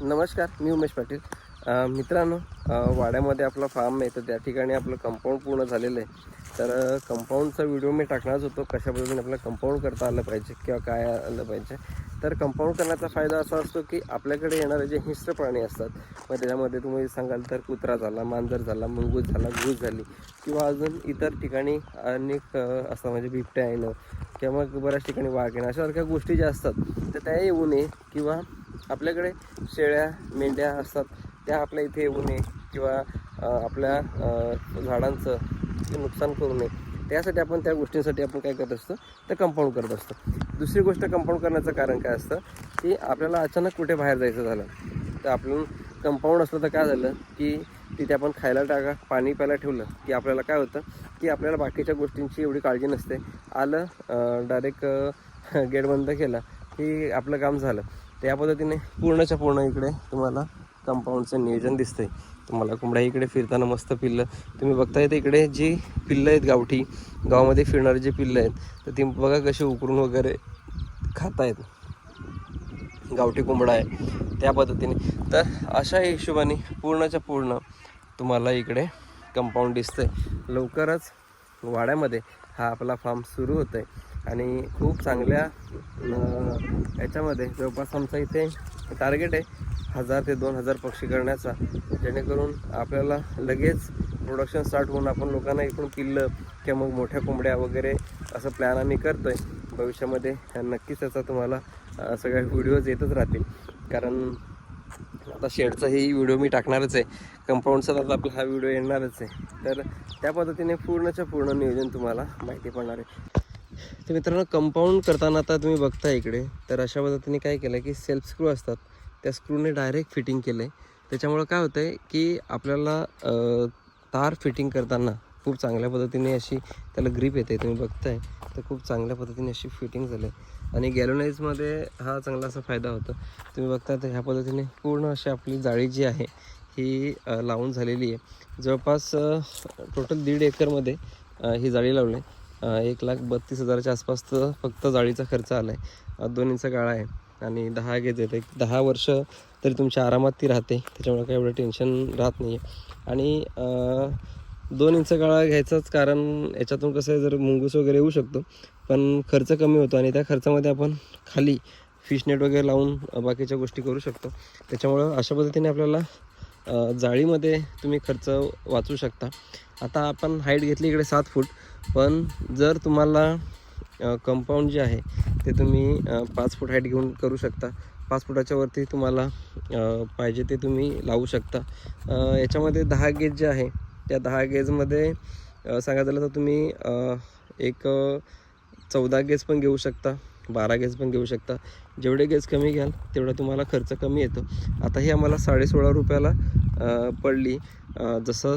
नमस्कार मी उमेश पाटील. मित्रांनो वाड्यामध्ये आपला फार्म आहे तर त्या ठिकाणी आपलं कंपाऊंड पूर्ण झालेलं आहे. तर कंपाऊंडचा व्हिडिओ मी टाकणारच होतो कशा पद्धतीने आपलं कंपाऊंड करता आलं पाहिजे किंवा काय आलं पाहिजे. तर कंपाऊंड करण्याचा फायदा असा असतो की आपल्याकडे येणारे जे हिंस्र प्राणी असतात मग त्याच्यामध्ये तुम्ही सांगाल तर कुत्रा झाला मांजर झाला मुंगूस झाला घूस झाली किंवा अजून इतर ठिकाणी अनेक असतात म्हणजे बिबट्या येणं किंवा मग बऱ्याच ठिकाणी वाघ येणं अशासारख्या गोष्टी ज्या असतात तर त्या येऊ नये किंवा आपल्याकडे शेळ्या मेंढ्या असतात. त्या आपल्या इथे येऊ नये किंवा आपल्या झाडांचं नुकसान करू नये. त्यासाठी आपण त्या गोष्टींसाठी आपण काय करत असतो तर कंपाऊंड करत असतो. दुसरी गोष्ट कंपाऊंड करण्याचं कारण काय असतं की आपल्याला अचानक कुठे बाहेर जायचं झालं तर आपण कंपाऊंड असलं तर काय झालं की तिथे आपण खायला टाका पाणी प्यायला ठेवलं की आपल्याला काय होतं की आपल्याला बाकीच्या गोष्टींची एवढी काळजी नसते. आलं डायरेक्ट गेट बंद केला की आपलं काम झालं. त्या पद्धतीने पूर्णच्या पूर्ण इकडे तुम्हाला कंपाऊंडचं नियोजन दिसतंय. तुम्हाला कोंबड्या इकडे फिरताना मस्त पिल्लं. तुम्ही बघताय तर इकडे जी पिल्लं आहेत गावठी गावामध्ये फिरणारी जी पिल्लं आहेत तर ती बघा कशी उकरून वगैरे खाता आहेत गावठी कोंबडा आहे त्या पद्धतीने. तर अशा हिशोबाने पूर्णच्या पूर्ण तुम्हाला इकडे कंपाऊंड दिसतंय. लवकरच वाड्यामध्ये हा आपला फार्म सुरू होत आहे आणि खूप चांगल्या याच्यामध्ये जवळपास आमचा इथे टार्गेट आहे हजार ते दोन हजार पक्षी करण्याचा. जेणेकरून आपल्याला लगेच प्रोडक्शन स्टार्ट होऊन आपण लोकांना इकडून किल्लं किंवा मग मोठ्या कोंबड्या वगैरे असं प्लॅन आम्ही करतो आहे भविष्यामध्ये नक्कीच त्याचा तुम्हाला सगळ्या व्हिडिओज येतच राहतील. कारण आता शेडचाही व्हिडिओ मी टाकणारच आहे. कंपाऊंडचा तर आपला हा व्हिडिओ येणारच आहे. तर त्या पद्धतीने पूर्णच्या पूर्ण नियोजन तुम्हाला माहिती पडणार आहे. तर मित्रांनो कंपाऊंड करताना आता तुम्ही बघता इकडे. तर अशा पद्धतीने काय केलं की सेल्फ स्क्रू असतात. त्या स्क्रूने डायरेक्ट फिटिंग केलं आहे त्याच्यामुळं काय होतं आहे की आपल्याला तार फिटिंग करताना खूप चांगल्या पद्धतीने अशी त्याला ग्रीप येते. तुम्ही बघताय तर खूप चांगल्या पद्धतीने अशी फिटिंग झाली आहे आणि गॅलोनाईजमध्ये हा चांगला असा फायदा होतो. तुम्ही बघता तर ह्या पद्धतीने पूर्ण अशी आपली जाळी जी आहे ही लावून झालेली आहे. जवळपास टोटल दीड एकरमध्ये ही जाळी लावली आहे. एक लाख बत्तीस हजाराच्या आसपास तर फक्त जाळीचा खर्च आला आहे दोन इंच गाळा आहे. आणि दहा गेज येते दहा वर्ष तरी तुमच्या आरामात ती राहते. त्याच्यामुळे काही एवढं टेन्शन राहत नाही आहे आणि दोन इंच गाळा घ्यायचंच कारण याच्यातून कसं आहे जर मुंगूस वगैरे येऊ शकतो पण खर्च कमी होतो आणि त्या खर्चामध्ये आपण खाली फिश नेट वगैरे लावून बाकीच्या गोष्टी करू शकतो. त्याच्यामुळं अशा पद्धतीने आपल्याला जाळीमध्ये तुम्ही खर्च वाचू शकता. आता आपण हाईट घेतली इकडे सात फूट. पण जर तुम्हाला कंपाऊंड जे आहे ते तुम्ही पाच फूट हाईट घेऊन करू शकता. पाच फुटाच्या वरती तुम्हाला पाहिजे ते तुम्ही लावू शकता. याच्यामध्ये दहा गेज जे आहे त्या दहा गेजमध्ये सांगायचं झालं तर तुम्ही एक चौदा गेज पण घेऊ शकता बारा गेज पण घेऊ शकता. जेवढे गेज कमी घ्याल तेवढा तुम्हाला खर्च कमी येतो. आता हे आम्हाला साडेसोळा रुपयाला पडली. जसं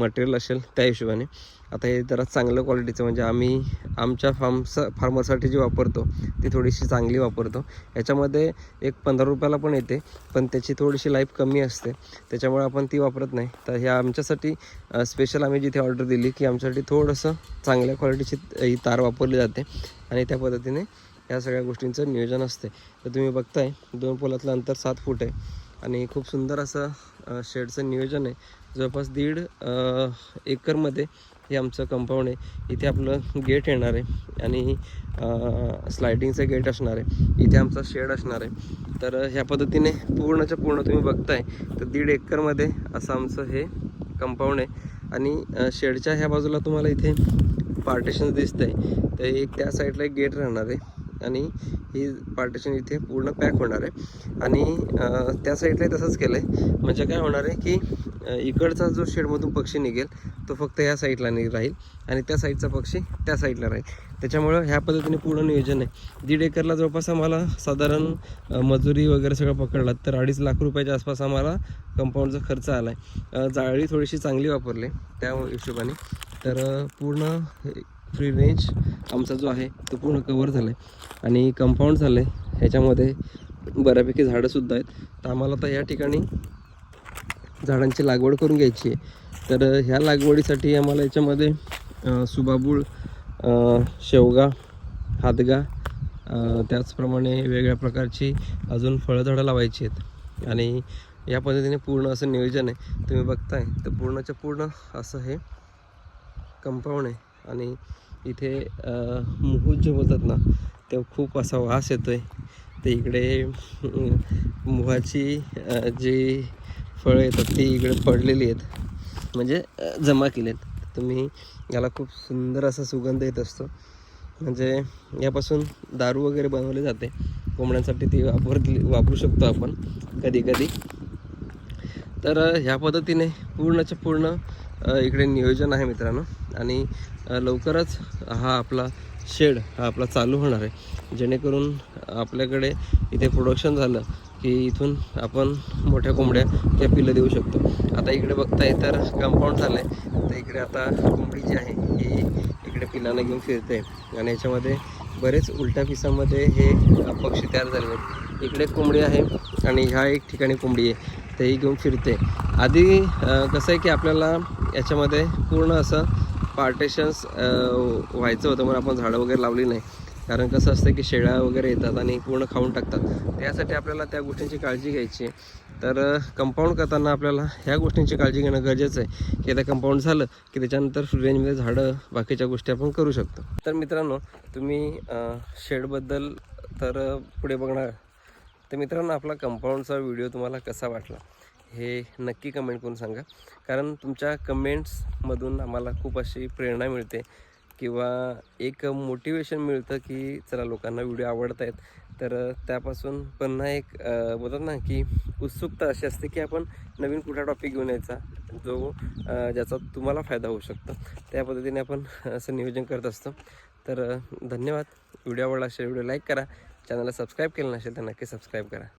मटेरियल असेल त्या हिशोबाने. आता हे जरा चांगलं क्वालिटीचं म्हणजे आम्ही आमच्या फार्मसा फार्मरसाठी जी वापरतो ती थोडीशी चांगली वापरतो. याच्यामध्ये एक पंधरा रुपयाला पण येते पण त्याची थोडीशी लाईफ कमी असते. त्याच्यामुळे आपण ती वापरत नाही. तर ह्या आमच्यासाठी स्पेशल आम्ही जिथे ऑर्डर दिली की आमच्यासाठी थोडंसं चांगल्या क्वालिटीची ही तार वापरली जाते. आणि त्या पद्धतीने या सगळ्या गोष्टींचं नियोजन असते. तर तुम्ही बघताय दोन पोलातलं अंतर सात फूट आहे. आणि खूप सुंदर असं शेडचं नियोजन आहे. जवळपास दीड एकरमध्ये हे आमचं कंपाऊंड आहे. इथे आपलं गेट येणार आहे आणि स्लायडिंगचं गेट असणार आहे. इथे आमचा शेड असणार आहे. तर ह्या पद्धतीने पूर्णच्या पूर्ण तुम्ही बघताय तर दीड एकरमध्ये असं आमचं हे कंपाऊंड आहे. आणि शेडच्या ह्या बाजूला तुम्हाला इथे पार्टिशन्स दिसतं आहे तर एक त्या साईडला एक गेट राहणार आहे. आणि ही पार्टिशन इथे पूर्ण पॅक होणार आहे. आणि त्या साईडला तसंच केलं आहे म्हणजे काय होणार आहे की इकडचा जो शेडमधून पक्षी निघेल तो फक्त ह्या साईडला नि राहील आणि त्या साईडचा पक्षी त्या साईडला राहील. त्याच्यामुळं ह्या पद्धतीने पूर्ण नियोजन आहे. दीड एकरला जवळपास आम्हाला साधारण मजुरी वगैरे सगळं पकडला. तर अडीच लाख रुपयाच्या आसपास आम्हाला कंपाऊंडचा खर्च आला आहे जाळी थोडीशी चांगली वापरली त्या हिशोबाने. तर पूर्ण फ्री रेंज आमचा जो आहे तो पूर्ण कवर झाला आहे आणि कंपाऊंड झालं आहे ह्याच्यामध्ये बऱ्यापैकी झाडंसुद्धा आहेत. तर आम्हाला आता या ठिकाणी झाडांची लागवड करून घ्यायची आहे. तर ह्या लागवडीसाठी आम्हाला याच्यामध्ये सुबाबूळ शेवगा हादगा त्याचप्रमाणे वेगळ्या प्रकारची अजून फळझाडं लावायची आहेत. आणि या पद्धतीने पूर्ण असं नियोजन आहे. तुम्ही बघताय तर पूर्णच्या पूर्ण असं हे कंपाऊंड आहे. आणि इथे मुहूत जे बोलतात ना ते खूप असा वास येतो आहे ते इकडे मुहाची जी फळं येतात ती इकडे पडलेली आहेत. म्हणजे जमा केली आहेत तुम्ही याला खूप सुंदर असा सुगंध येत असतो. म्हणजे यापासून दारू वगैरे बनवली जाते. कोंबड्यांसाठी ती वापरली वापरू शकतो आपण कधी कधी तर ह्या पद्धतीने पूर्णच्या पूर्ण इकडे नियोजन आहे मित्रांनो. आणि लवकरच हा आपला शेड हा आपला चालू होणार आहे. जेणेकरून आपल्याकडे इथे प्रोडक्शन झालं की इथून आपण मोठ्या कोंबड्या त्या पिल्लं देऊ शकतो. आता इकडे बघताय तर कंपाऊंड झालं आहे तर इकडे आता कोंबडी जी आहे ही इकडे पिलांना घेऊन फिरते. आणि याच्यामध्ये बरेच उलट्या पिसामध्ये हे पक्षी तयार झाले आहेत. इकडे कोंबडी आहे आणि ह्या एक ठिकाणी कोंबडी आहे. तेही घेऊन फिरते. आधी कसं आहे की आपल्याला याच्यामध्ये पूर्ण असं पार्टेशन्स व्हायचं होतं म्हणून आपण झाडं वगैरे लावली नाही. कारण कसं असतं की शेळ्या वगैरे येतात आणि पूर्ण खाऊन टाकतात. त्यासाठी आपल्याला त्या गोष्टींची काळजी घ्यायची. आहे तर कंपाऊंड करताना आपल्याला ह्या गोष्टींची काळजी घेणं गरजेचं आहे. की आता कंपाऊंड झालं की त्याच्यानंतर रेंजमध्ये झाडं बाकीच्या गोष्टी आपण करू शकतो. तर मित्रांनो तुम्ही शेडबद्दल तर पुढे बघणार. तर मित्रांनो आपला कंपाऊंडचा व्हिडिओ तुम्हाला कसा वाटला? हे नक्की कमेंट करून सांगा. कारण तुमच्या कमेंट्समधून आम्हाला खूप अशी प्रेरणा मिळते किंवा एक मोटिवेशन मिळतं की चला लोकांना व्हिडिओ आवडत आहेत तर त्यापासून पुन्हा एक बोलतात ना की उत्सुकता अशी असते की आपण नवीन कुठला टॉपिक घेऊन यायचा जो ज्याचा तुम्हाला फायदा होऊ शकतो. त्या पद्धतीने आपण असं नियोजन करत असतो. तर धन्यवाद. व्हिडिओ आवडला असेल व्हिडिओ लाईक करा. चॅनलला सबस्क्राईब केलं नसेल तर नक्की सबस्क्राईब करा.